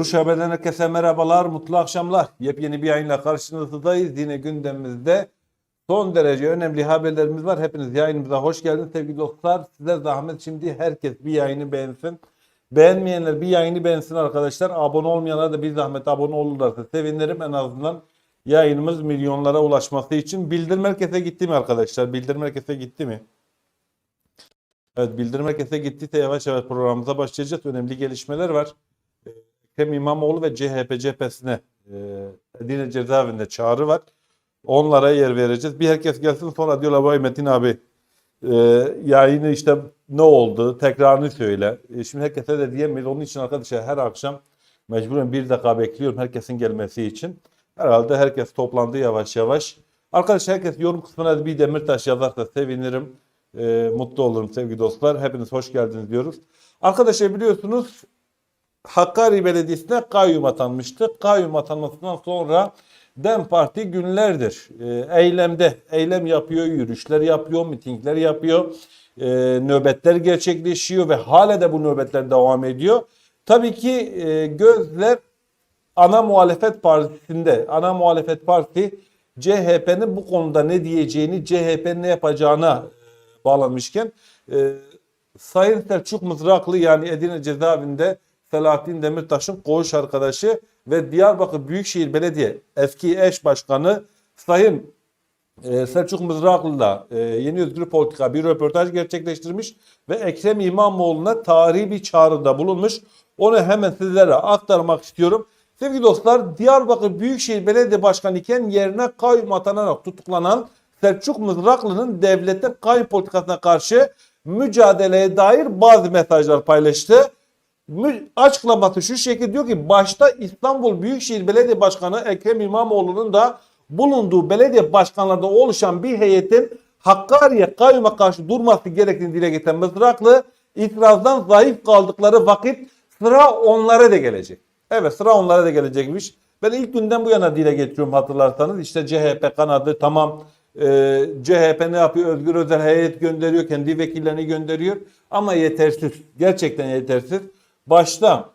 Duruş Haber'den herkese merhabalar, mutlu akşamlar. Yepyeni bir yayınla karşınızdayız. Yine gündemimizde son derece önemli haberlerimiz var. Hepiniz yayınımıza hoş geldiniz sevgili dostlar. Size zahmet şimdi herkes bir yayını beğensin. Beğenmeyenler bir yayını beğensin arkadaşlar. Abone olmayanlar da bir zahmet abone olurlarsa sevinirim. En azından yayınımız milyonlara ulaşması için. Bildirim herkese gitti mi arkadaşlar? Bildirim herkese gitti mi? Evet bildirim herkese gittiyse yavaş yavaş programımıza başlayacağız. Önemli gelişmeler var. Ekrem İmamoğlu ve CHP cephesine e, Edirne cezaevinde çağrı var. Onlara yer vereceğiz. Bir herkes gelsin sonra diyorlar vay Metin abi e, yayını işte ne oldu tekrarını söyle. E, şimdi herkese de diyemeyiz. Onun için arkadaşlar her akşam mecburen bir dakika bekliyorum herkesin gelmesi için. Herhalde herkes toplandı yavaş yavaş. Arkadaşlar herkes yorum kısmına bir demirtaş yazarsa sevinirim. E, mutlu olurum sevgili dostlar. Hepiniz hoş geldiniz diyoruz. Arkadaşlar biliyorsunuz Hakkari Belediyesi'ne kayyum atanmıştı. Kayyum atanmasından sonra DEM Parti günlerdir e, eylemde, eylem yapıyor, yürüyüşler yapıyor, mitingler yapıyor, e, nöbetler gerçekleşiyor ve hala da bu nöbetler devam ediyor. Tabii ki e, gözler ana muhalefet partisinde, ana muhalefet parti CHP'nin bu konuda ne diyeceğini, CHP'nin ne yapacağına bağlanmışken e, Sayın Selçuk Mızraklı yani Edirne cezaevinde Selahattin Demirtaş'ın koğuş arkadaşı ve Diyarbakır Büyükşehir Belediye eski eş başkanı Sayın e, Selçuk Mızraklı'la e, Yeni Özgür Politika bir röportaj gerçekleştirmiş ve Ekrem İmamoğlu'na tarihi bir çağrıda bulunmuş. Onu hemen sizlere aktarmak istiyorum. Sevgili dostlar Diyarbakır Büyükşehir Belediye Başkanı iken yerine kayyum atanarak tutuklanan Selçuk Mızraklı'nın devlete kayyum politikasına karşı mücadeleye dair bazı mesajlar paylaştı. Açıklaması şu şekilde diyor ki başta İstanbul Büyükşehir Belediye Başkanı Ekrem İmamoğlu'nun da bulunduğu belediye başkanlarında oluşan bir heyetin Hakkari'ye kayyuma karşı durması gerektiğini dile getiren Mızraklı itirazdan zayıf kaldıkları vakit sıra onlara da gelecek. Evet sıra onlara da gelecekmiş. Ben ilk günden bu yana dile getiriyorum hatırlarsanız. İşte CHP kanadı tamam e, CHP ne yapıyor? Özgür Özel heyet gönderiyor. Kendi vekillerini gönderiyor. Ama yetersiz. Gerçekten yetersiz. Başta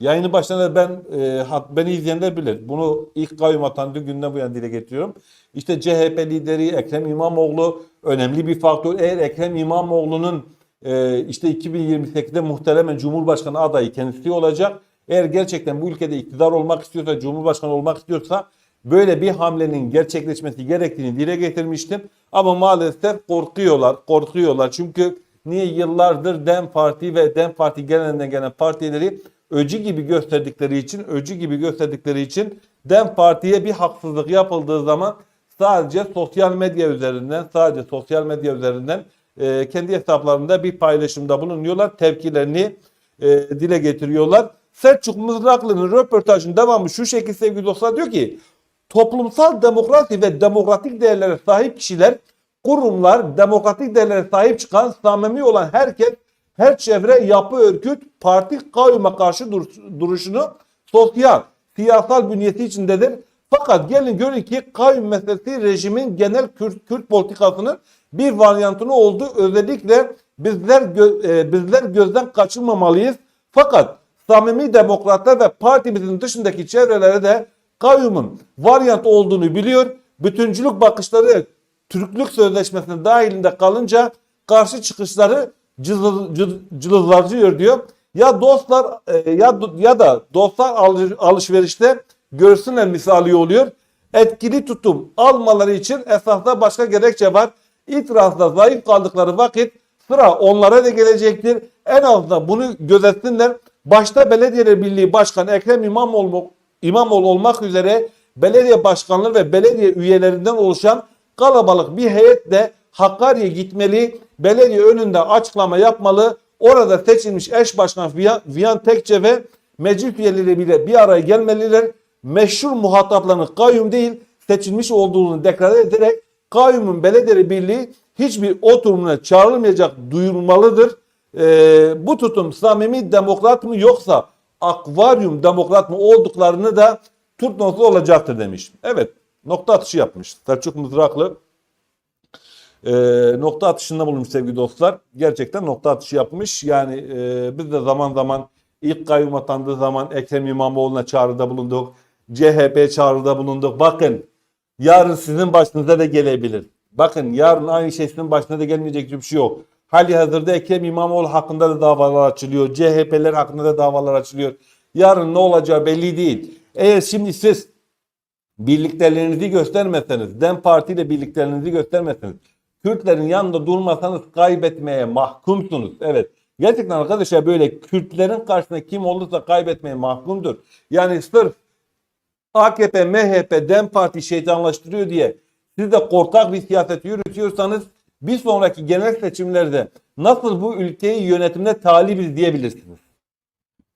yayını başında ben e, beni izleyenler bilir. Bunu ilk kayyum atandığı günden bu yana dile getiriyorum. İşte CHP lideri Ekrem İmamoğlu önemli bir faktör. Eğer Ekrem İmamoğlu'nun e, işte 2028'de muhtemelen Cumhurbaşkanı adayı kendisi olacak. Eğer gerçekten bu ülkede iktidar olmak istiyorsa, Cumhurbaşkanı olmak istiyorsa böyle bir hamlenin gerçekleşmesi gerektiğini dile getirmiştim. Ama maalesef korkuyorlar, korkuyorlar. Çünkü niye yıllardır DEM Parti ve DEM Parti geleninden gelen partileri öcü gibi gösterdikleri için, öcü gibi gösterdikleri için DEM Parti'ye bir haksızlık yapıldığı zaman sadece sosyal medya üzerinden, sadece sosyal medya üzerinden e, kendi hesaplarında bir paylaşımda bulunuyorlar. Tepkilerini e, dile getiriyorlar. Selçuk Mızraklı'nın röportajının devamı şu şekilde sevgili dostlar diyor ki toplumsal demokrasi ve demokratik değerlere sahip kişiler, kurumlar, demokratik değerlere sahip çıkan, samimi olan herkes, her çevre, yapı, örgüt, parti kayyuma karşı dur- duruşunu sosyal, siyasal bünyesi içindedir. Fakat gelin görün ki kayyum meselesi rejimin genel Kürt, Kürt politikasının bir varyantını oldu. Özellikle bizler gö- e, bizler gözden kaçırmamalıyız. Fakat samimi demokratlar ve partimizin dışındaki çevrelere de kayyumun varyant olduğunu biliyor. Bütüncülük bakışları Türklük Sözleşmesi'nin dahilinde kalınca karşı çıkışları cılız- cıl- cılızlarcıyor diyor. Ya dostlar e, ya ya da dostlar alış- alışverişte görsünler misali oluyor. Etkili tutum almaları için esasda başka gerekçe var. İtirazda zayıf kaldıkları vakit sıra onlara da gelecektir. En azından bunu gözetsinler. Başta Belediyeler Birliği Başkanı Ekrem İmamoğlu, İmamoğlu olmak üzere belediye başkanları ve belediye üyelerinden oluşan kalabalık bir heyet de Hakkari'ye gitmeli, belediye önünde açıklama yapmalı. Orada seçilmiş eş başkan Viyan, Tekçe ve meclis üyeleri bile bir araya gelmeliler. Meşhur muhataplarının kayyum değil seçilmiş olduğunu deklar ederek kayyumun belediye birliği hiçbir oturumuna çağrılmayacak duyurulmalıdır. Ee, bu tutum samimi demokrat mı yoksa akvaryum demokrat mı olduklarını da notu olacaktır demiş. Evet nokta atışı yapmış. Selçuk Mızraklı e, nokta atışında bulunmuş sevgili dostlar. Gerçekten nokta atışı yapmış. Yani e, biz de zaman zaman İlk kayyum atandığı zaman Ekrem İmamoğlu'na çağrıda bulunduk. CHP çağrıda bulunduk. Bakın yarın sizin başınıza da gelebilir. Bakın yarın aynı şey sizin başına da gelmeyecek bir şey yok. Hali hazırda Ekrem İmamoğlu hakkında da davalar açılıyor. CHP'ler hakkında da davalar açılıyor. Yarın ne olacağı belli değil. Eğer şimdi siz birliklerinizi göstermeseniz, DEM Parti ile birliklerinizi göstermeseniz, Kürtlerin yanında durmasanız kaybetmeye mahkumsunuz. Evet. Gerçekten arkadaşlar böyle Kürtlerin karşısında kim olursa kaybetmeye mahkumdur. Yani sırf AKP, MHP, DEM Parti şeytanlaştırıyor diye siz de korkak bir siyaset yürütüyorsanız bir sonraki genel seçimlerde nasıl bu ülkeyi yönetimine talibiz diyebilirsiniz.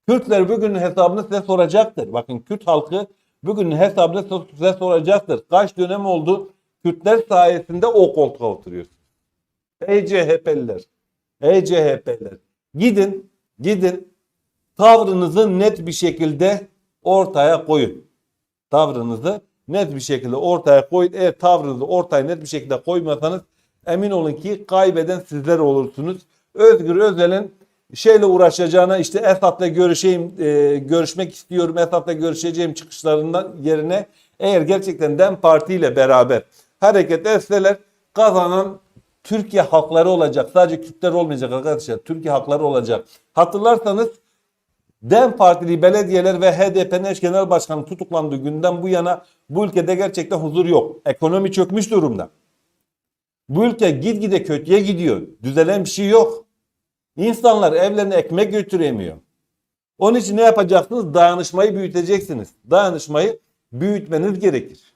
Kürtler bugünün hesabını size soracaktır. Bakın Kürt halkı bugünün hesabını size soracaktır. Kaç dönem oldu Kürtler sayesinde o koltuğa oturuyorsunuz. Ey CHP'liler, ey CHP'liler gidin, gidin tavrınızı net bir şekilde ortaya koyun. Tavrınızı net bir şekilde ortaya koyun. Eğer tavrınızı ortaya net bir şekilde koymasanız emin olun ki kaybeden sizler olursunuz. Özgür Özel'in şeyle uğraşacağına işte Esad'la görüşeyim, e, görüşmek istiyorum, Esad'la görüşeceğim çıkışlarından yerine eğer gerçekten DEM Parti ile beraber hareket etseler kazanan Türkiye halkları olacak. Sadece Kürtler olmayacak arkadaşlar. Türkiye halkları olacak. Hatırlarsanız DEM Partili belediyeler ve HDP'nin eş genel başkanı tutuklandığı günden bu yana bu ülkede gerçekten huzur yok. Ekonomi çökmüş durumda. Bu ülke gitgide kötüye gidiyor. Düzelen bir şey yok. İnsanlar evlerine ekmek götüremiyor. Onun için ne yapacaksınız? Dayanışmayı büyüteceksiniz. Dayanışmayı büyütmeniz gerekir.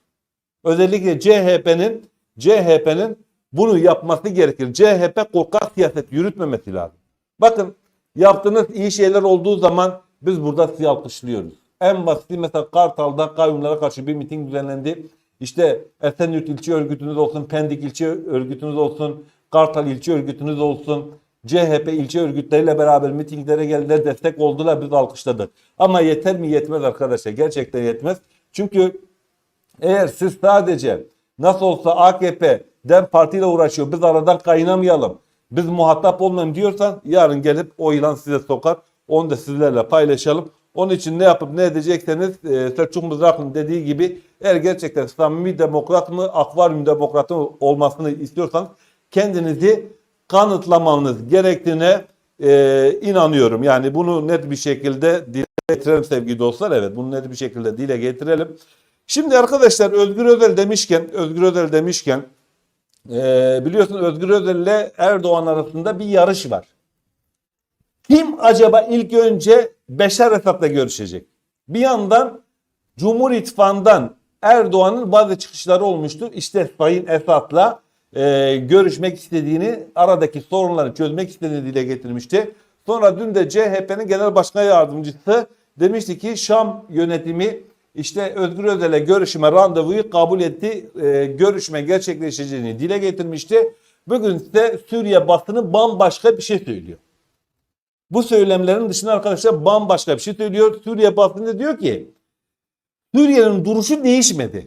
Özellikle CHP'nin CHP'nin bunu yapması gerekir. CHP korkak siyaset yürütmemesi lazım. Bakın yaptığınız iyi şeyler olduğu zaman biz burada sizi alkışlıyoruz. En basiti mesela Kartal'da kayyumlara karşı bir miting düzenlendi. İşte Esenyurt ilçe örgütünüz olsun, Pendik ilçe örgütünüz olsun, Kartal ilçe örgütünüz olsun. CHP ilçe örgütleriyle beraber mitinglere geldiler, destek oldular, biz alkışladık. Ama yeter mi? Yetmez arkadaşlar. Gerçekten yetmez. Çünkü eğer siz sadece nasıl olsa AKP, DEM Parti ile uğraşıyor, biz aradan kaynamayalım, biz muhatap olmayalım diyorsan yarın gelip o ilan size sokar. Onu da sizlerle paylaşalım. Onun için ne yapıp ne edecekseniz e, Selçuk Mızrak'ın dediği gibi eğer gerçekten samimi demokrat mı, akvaryum demokratı mı olmasını istiyorsanız kendinizi kanıtlamanız gerektiğine e, inanıyorum. Yani bunu net bir şekilde dile getirelim sevgili dostlar. Evet bunu net bir şekilde dile getirelim. Şimdi arkadaşlar Özgür Özel demişken, Özgür Özel demişken e, biliyorsunuz Özgür Özel ile Erdoğan arasında bir yarış var. Kim acaba ilk önce Beşar Esad'la görüşecek? Bir yandan Cumhur İttifakı'ndan Erdoğan'ın bazı çıkışları olmuştur. İşte Sayın Esad'la e, görüşmek istediğini, aradaki sorunları çözmek istediğini dile getirmişti. Sonra dün de CHP'nin genel başkan yardımcısı demişti ki Şam yönetimi işte Özgür Özel'e görüşme randevuyu kabul etti. E, görüşme gerçekleşeceğini dile getirmişti. Bugün ise Suriye basını bambaşka bir şey söylüyor. Bu söylemlerin dışında arkadaşlar bambaşka bir şey söylüyor. Suriye basını diyor ki Suriye'nin duruşu değişmedi.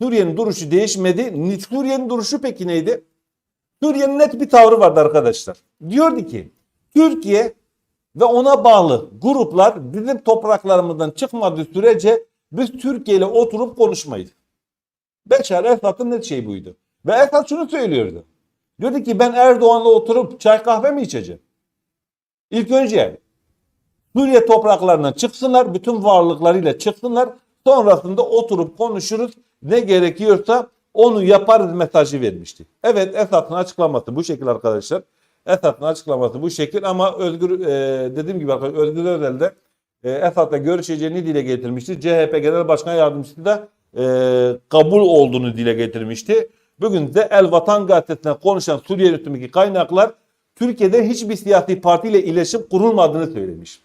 Suriye'nin duruşu değişmedi. Suriye'nin duruşu peki neydi? Suriye'nin net bir tavrı vardı arkadaşlar. Diyordu ki Türkiye ve ona bağlı gruplar bizim topraklarımızdan çıkmadığı sürece biz Türkiye ile oturup konuşmayız. Beşar Esad'ın net şey buydu. Ve Esad şunu söylüyordu. Diyordu ki ben Erdoğan'la oturup çay kahve mi içeceğim? İlk önce Suriye topraklarından çıksınlar, bütün varlıklarıyla çıksınlar. Sonrasında oturup konuşuruz. Ne gerekiyorsa onu yaparız mesajı vermişti. Evet Esad'ın açıklaması bu şekil arkadaşlar. Esad'ın açıklaması bu şekil ama Özgür e, dediğim gibi arkadaşlar Özgür Özel de e, Esad'la görüşeceğini dile getirmişti. CHP Genel Başkan Yardımcısı da e, kabul olduğunu dile getirmişti. Bugün de El Vatan Gazetesi'ne konuşan Suriye yönetimindeki kaynaklar Türkiye'de hiçbir siyasi partiyle iletişim kurulmadığını söylemiş.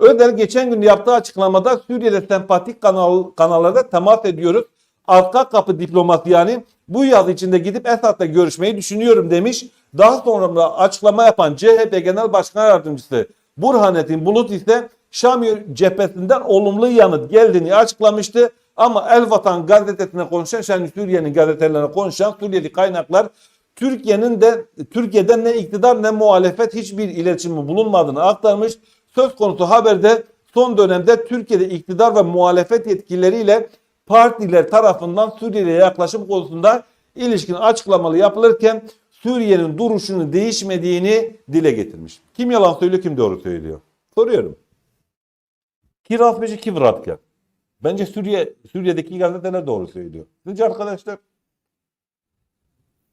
Özel geçen gün yaptığı açıklamada Suriye'de sempatik kanal, kanallarda temas ediyoruz. Arka kapı diplomasi yani bu yaz içinde gidip Esad'la görüşmeyi düşünüyorum demiş. Daha sonra açıklama yapan CHP Genel Başkan Yardımcısı Burhanettin Bulut ise Şam cephesinden olumlu yanıt geldiğini açıklamıştı. Ama El Vatan gazetesine konuşan, yani Suriye'nin gazetelerine konuşan Suriyeli kaynaklar Türkiye'nin de Türkiye'den ne iktidar ne muhalefet hiçbir iletişimi bulunmadığını aktarmış. Söz konusu haberde son dönemde Türkiye'de iktidar ve muhalefet yetkilileriyle partiler tarafından Suriye'ye yaklaşım konusunda ilişkin açıklamalı yapılırken Suriye'nin duruşunu değişmediğini dile getirmiş. Kim yalan söylüyor, kim doğru söylüyor? Soruyorum. Kirazmeci kim radikal? Bence Suriye Suriye'deki gazeteler doğru söylüyor. Sizce arkadaşlar?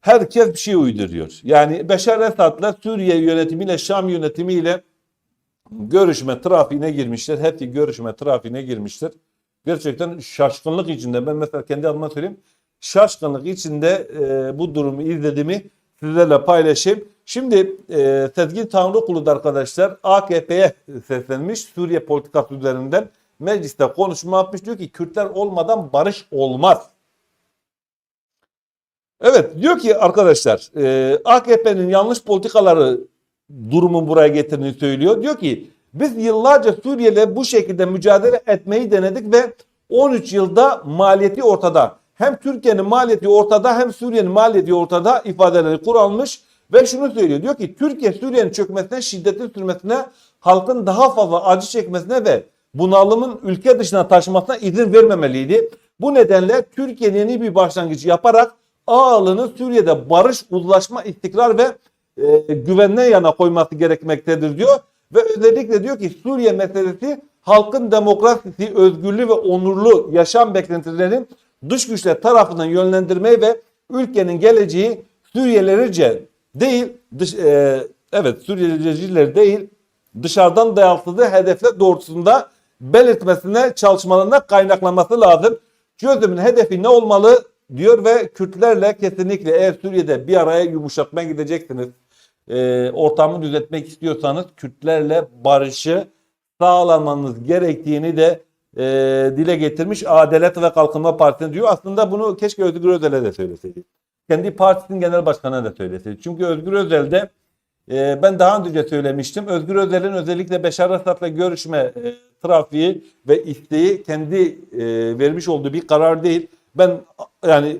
Herkes bir şey uyduruyor. Yani Beşar Esad'la Suriye yönetimiyle Şam yönetimiyle görüşme trafiğine girmişler. Hepsi görüşme trafiğine girmişler. Gerçekten şaşkınlık içinde. Ben mesela kendi adıma söyleyeyim. Şaşkınlık içinde e, bu durumu izlediğimi sizlerle paylaşayım. Şimdi e, Sezgin Tanrıkulu da arkadaşlar AKP'ye seslenmiş Suriye politikası üzerinden mecliste konuşma yapmış. Diyor ki Kürtler olmadan barış olmaz. Evet diyor ki arkadaşlar e, AKP'nin yanlış politikaları durumun buraya getirdiğini söylüyor. Diyor ki biz yıllarca Suriye'yle bu şekilde mücadele etmeyi denedik ve 13 yılda maliyeti ortada. Hem Türkiye'nin maliyeti ortada hem Suriye'nin maliyeti ortada ifadeleri kullanmış ve şunu söylüyor. Diyor ki Türkiye Suriye'nin çökmesine, şiddetin sürmesine, halkın daha fazla acı çekmesine ve bunalımın ülke dışına taşımasına izin vermemeliydi. Bu nedenle Türkiye'nin yeni bir başlangıç yaparak ağırlığını Suriye'de barış, uzlaşma, istikrar ve e, güvenle yana koyması gerekmektedir diyor. Ve özellikle diyor ki Suriye meselesi halkın demokrasisi, özgürlüğü ve onurlu yaşam beklentilerinin dış güçler tarafından yönlendirmeyi ve ülkenin geleceği Suriyelilerice değil, dış, e, evet Suriyeliler değil, dışarıdan dayatıldığı hedefler doğrultusunda belirtmesine, çalışmalarına kaynaklanması lazım. Çözümün hedefi ne olmalı diyor ve Kürtlerle kesinlikle eğer Suriye'de bir araya yumuşatmaya gideceksiniz, e, ortamı düzeltmek istiyorsanız Kürtlerle barışı sağlamanız gerektiğini de e, dile getirmiş Adalet ve Kalkınma Partisi diyor. Aslında bunu keşke Özgür Özel'e de söyleseydi. Kendi partisinin genel başkanına da söyleseydi. Çünkü Özgür Özel'de e, ben daha önce söylemiştim. Özgür Özel'in özellikle Beşar Esad'la görüşme e, trafiği ve isteği kendi e, vermiş olduğu bir karar değil. Ben yani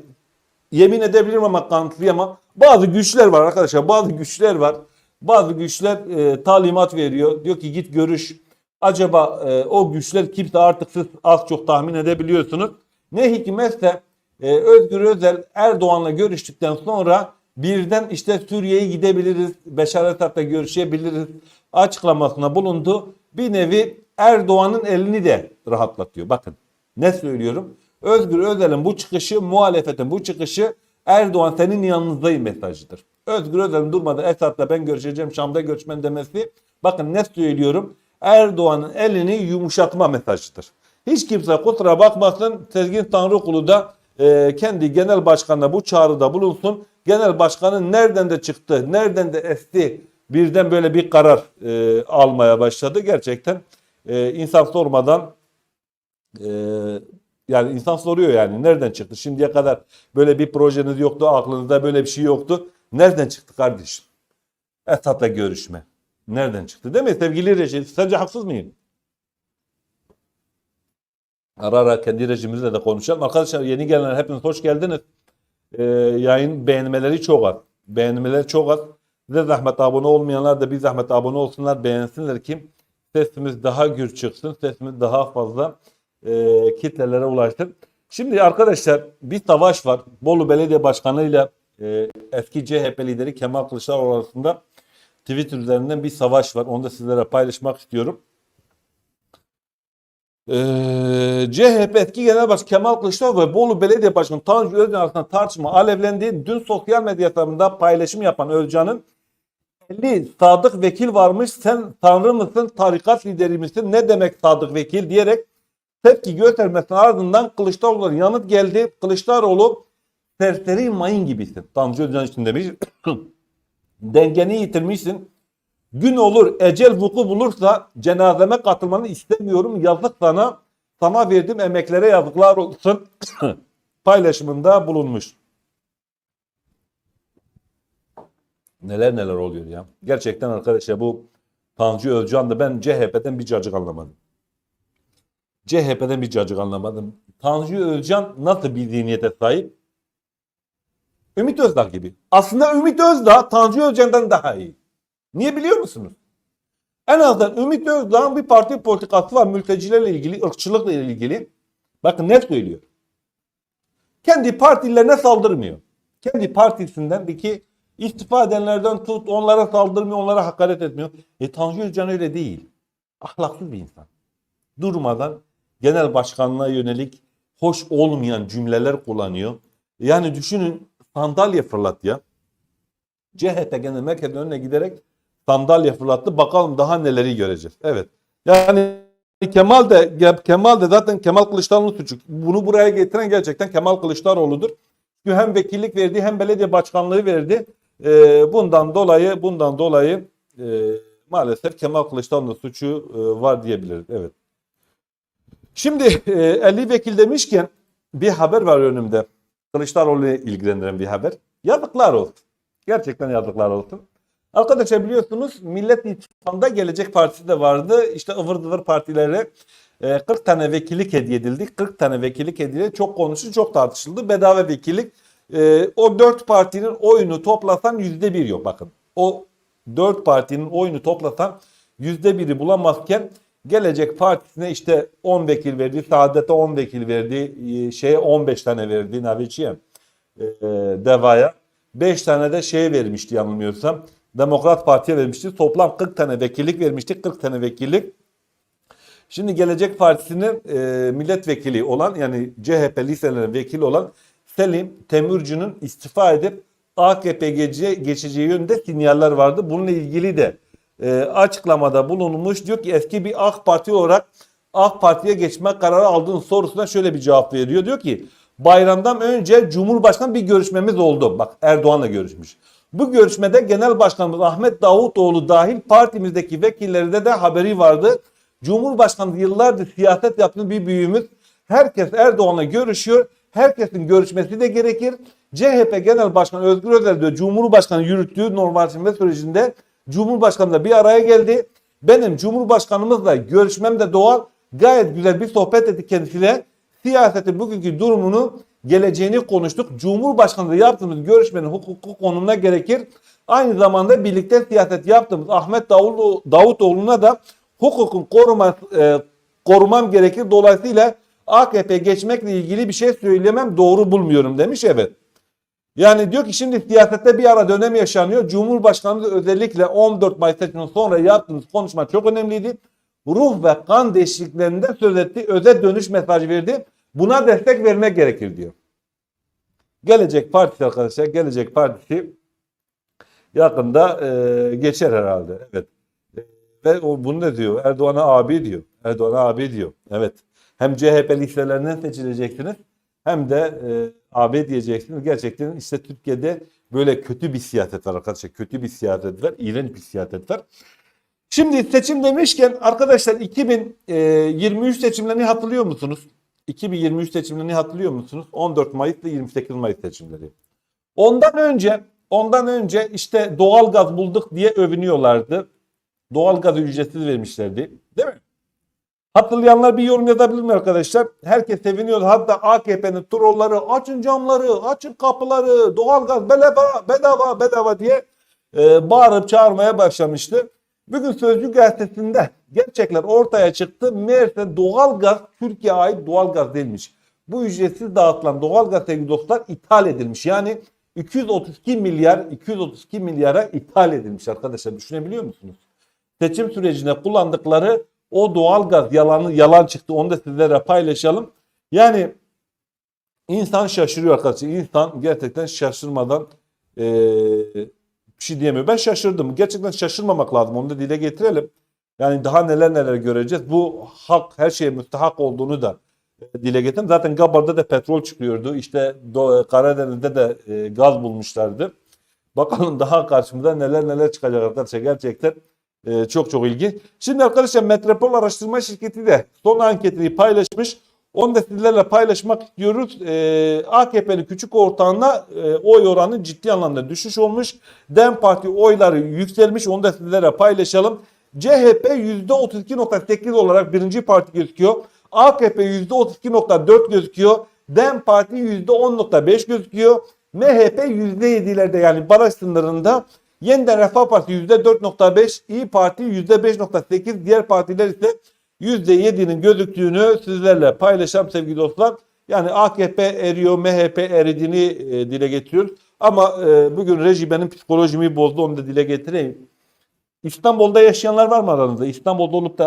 yemin edebilirim ama kanıtlayamam. Bazı güçler var arkadaşlar. Bazı güçler var. Bazı güçler e, talimat veriyor. Diyor ki git görüş. Acaba e, o güçler kimse artık siz az çok tahmin edebiliyorsunuz. Ne hikmetse e, Özgür Özel Erdoğan'la görüştükten sonra birden işte Suriye'ye gidebiliriz. Beşar Esad'la görüşebiliriz açıklamasına bulundu. Bir nevi Erdoğan'ın elini de rahatlatıyor. Bakın ne söylüyorum? Özgür Özel'in bu çıkışı, muhalefetin bu çıkışı Erdoğan senin yanınızdayım mesajıdır. Özgür Özel'in durmadan Esad'la ben görüşeceğim, Şam'da görüşmen demesi bakın ne söylüyorum? Erdoğan'ın elini yumuşatma mesajıdır. Hiç kimse kusura bakmasın Sezgin Tanrıkulu da e, kendi genel başkanına bu çağrıda bulunsun. Genel başkanın nereden de çıktı, nereden de esti birden böyle bir karar e, almaya başladı. Gerçekten e, insan sormadan e, yani insan soruyor yani nereden çıktı? Şimdiye kadar böyle bir projeniz yoktu, aklınızda böyle bir şey yoktu. Nereden çıktı kardeşim? Esad'la görüşme. Nereden çıktı? Değil mi sevgili rejim? Sence haksız mıyım? Ara ara kendi rejimimizle de konuşalım. Arkadaşlar yeni gelenler hepiniz hoş geldiniz. Ee, yayın beğenmeleri çok az. Beğenmeleri çok az. Size zahmet abone olmayanlar da bir zahmet abone olsunlar, beğensinler ki sesimiz daha gür çıksın, sesimiz daha fazla e, kitlelere ulaşsın. Şimdi arkadaşlar bir savaş var. Bolu Belediye Başkanı ile e, eski CHP lideri Kemal Kılıçdaroğlu arasında Twitter üzerinden bir savaş var. Onu da sizlere paylaşmak istiyorum. Ee, CHP eski Genel Başkanı Kemal Kılıçdaroğlu ve Bolu Belediye Başkanı Tanju Özcan arasında tartışma alevlendi. Dün sosyal medya hesabında paylaşım yapan Özcan'ın 50 sadık vekil varmış sen tanrı mısın tarikat lideri misin ne demek sadık vekil diyerek tepki göstermesinin ardından Kılıçdaroğlu'na yanıt geldi. Kılıçdaroğlu serseri mayın gibisin. Tanju Özcan için demiş. Dengeni yitirmişsin. Gün olur ecel vuku bulursa cenazeme katılmanı istemiyorum. Yazık sana. Sana verdiğim emeklere yazıklar olsun. paylaşımında bulunmuş. Neler neler oluyor ya. Gerçekten arkadaşlar bu Tanju Özcan'da ben CHP'den bir cacık anlamadım. CHP'den bir cacık anlamadım. Tanju Özcan nasıl bir zihniyete sahip? Ümit Özdağ gibi. Aslında Ümit Özdağ Tanju Özcan'dan daha iyi. Niye biliyor musunuz? En azından Ümit Özdağ'ın bir parti politikası var mültecilerle ilgili, ırkçılıkla ilgili. Bakın ne söylüyor? Kendi partilerine saldırmıyor. Kendi partisinden bir ki istifa edenlerden tut onlara saldırmıyor, onlara hakaret etmiyor. E Tanju Özcan öyle değil. Ahlaksız bir insan. Durmadan genel başkanlığa yönelik hoş olmayan cümleler kullanıyor. Yani düşünün sandalye fırlat ya. CHP genel merkezin önüne giderek sandalye fırlattı. Bakalım daha neleri göreceğiz. Evet. Yani Kemal de Kemal de zaten Kemal Kılıçdaroğlu'nun suçu. Bunu buraya getiren gerçekten Kemal Kılıçdaroğlu'dur. Çünkü hem vekillik verdi hem belediye başkanlığı verdi. Ee, bundan dolayı bundan dolayı e, maalesef Kemal Kılıçdaroğlu'nun suçu e, var diyebiliriz. Evet. Şimdi e, 50 vekil demişken bir haber var önümde. Kılıçdaroğlu'nu ilgilendiren bir haber. Yazıklar olsun. Gerçekten yazıklar olsun. Arkadaşlar biliyorsunuz Millet İttifakı'nda Gelecek Partisi de vardı. İşte ıvır zıvır partilere e, 40 tane vekillik hediye edildi. 40 tane vekillik hediye. Çok konuşuldu, çok tartışıldı. Bedava vekillik. E, o 4 partinin oyunu toplasan %1 yok bakın. O 4 partinin oyunu toplasan %1'i bulamazken Gelecek Partisi'ne işte 10 vekil verdi. Saadet'e 10 vekil verdi. e, Şeye 15 tane verdi. Navici'ye. E, Deva'ya. 5 tane de şeye vermişti yanılmıyorsam. Demokrat Parti'ye vermişti. Toplam 40 tane vekillik vermişti. 40 tane vekillik. Şimdi Gelecek Partisi'nin e, milletvekili olan yani CHP listelerinin vekili olan Selim Temürcü'nün istifa edip AKP geçeceği yönünde sinyaller vardı. Bununla ilgili de e, açıklamada bulunmuş. Diyor ki eski bir AK Parti olarak AK Parti'ye geçme kararı aldığın sorusuna şöyle bir cevap veriyor. Diyor ki bayramdan önce Cumhurbaşkanı bir görüşmemiz oldu. Bak Erdoğan'la görüşmüş. Bu görüşmede Genel Başkanımız Ahmet Davutoğlu dahil partimizdeki vekillerinde de haberi vardı. Cumhurbaşkanı yıllardır siyaset yaptığımız bir büyüğümüz. Herkes Erdoğan'la görüşüyor. Herkesin görüşmesi de gerekir. CHP Genel Başkanı Özgür Özel diyor Cumhurbaşkanı yürüttüğü normalleşme sürecinde Cumhurbaşkanı da bir araya geldi. Benim Cumhurbaşkanımızla görüşmem de doğal. Gayet güzel bir sohbet ettik kendisiyle. Siyasetin bugünkü durumunu geleceğini konuştuk. Cumhurbaşkanı yaptığımız görüşmenin hukuku konumuna gerekir. Aynı zamanda birlikte siyaset yaptığımız Ahmet Davutoğlu, Davutoğlu'na da hukukun koruma, e, korumam gerekir. Dolayısıyla AKP geçmekle ilgili bir şey söylemem doğru bulmuyorum demiş. Evet. Yani diyor ki şimdi siyasette bir ara dönem yaşanıyor. Cumhurbaşkanımız özellikle 14 Mayıs seçiminden sonra yaptığınız konuşma çok önemliydi. Ruh ve kan değişikliklerinden söz etti. Özel dönüş mesajı verdi. Buna destek vermek gerekir diyor. Gelecek Partisi arkadaşlar, Gelecek Partisi yakında e, geçer herhalde. Evet. Ve o bunu da diyor. Erdoğan'a abi diyor. Erdoğan'a abi diyor. Evet. Hem CHP listelerinden seçileceksiniz hem de e, AB diyeceksiniz. Gerçekten işte Türkiye'de böyle kötü bir siyaset var arkadaşlar. Kötü bir siyaset var. İğrenç bir siyaset var. Şimdi seçim demişken arkadaşlar 2023 seçimlerini hatırlıyor musunuz? 2023 seçimlerini hatırlıyor musunuz? 14 Mayıs ve 28 Mayıs seçimleri. Ondan önce ondan önce işte doğalgaz bulduk diye övünüyorlardı. Doğalgazı ücretsiz vermişlerdi. Değil mi? Hatırlayanlar bir yorum yazabilir mi arkadaşlar? Herkes seviniyordu. Hatta AKP'nin trolları açın camları, açın kapıları, doğalgaz bedava, bedava, bedava diye e, bağırıp çağırmaya başlamıştı. Bugün Sözcü gazetesinde gerçekler ortaya çıktı. Meğerse doğalgaz Türkiye'ye ait doğalgaz değilmiş. Bu ücretsiz dağıtılan doğalgaz sevgili dostlar ithal edilmiş. Yani 232 milyar 232 milyara ithal edilmiş arkadaşlar. Düşünebiliyor musunuz? Seçim sürecinde kullandıkları o doğalgaz yalanı yalan çıktı. Onu da sizlere paylaşalım. Yani insan şaşırıyor arkadaşlar. İnsan gerçekten şaşırmadan eee bir şey diyemiyor. Ben şaşırdım. Gerçekten şaşırmamak lazım. Onu da dile getirelim. Yani daha neler neler göreceğiz. Bu hak her şeye müstahak olduğunu da e, dile getirelim. Zaten Gabar'da da petrol çıkıyordu. İşte Do- Karadeniz'de de e, gaz bulmuşlardı. Bakalım daha karşımıza neler neler çıkacak arkadaşlar. Gerçekten e, çok çok ilginç. Şimdi arkadaşlar Metropol Araştırma Şirketi de son anketini paylaşmış. Onu da sizlerle paylaşmak istiyoruz. Ee, AKP'li küçük ortağına e, oy oranı ciddi anlamda düşüş olmuş. DEM Parti oyları yükselmiş. Onu da sizlere paylaşalım. CHP %32.8 olarak birinci parti gözüküyor. AKP %32.4 gözüküyor. DEM Parti %10.5 gözüküyor. MHP %7'lerde yani baraj sınırında. Yeniden Refah Partisi %4.5, İyi Parti %5.8, diğer partiler ise %7'nin gözüktüğünü sizlerle paylaşacağım sevgili dostlar. Yani AKP eriyor, MHP eridiğini e, dile getiriyor. Ama e, bugün reji psikolojimi bozdu onu da dile getireyim. İstanbul'da yaşayanlar var mı aranızda? İstanbul'da olup da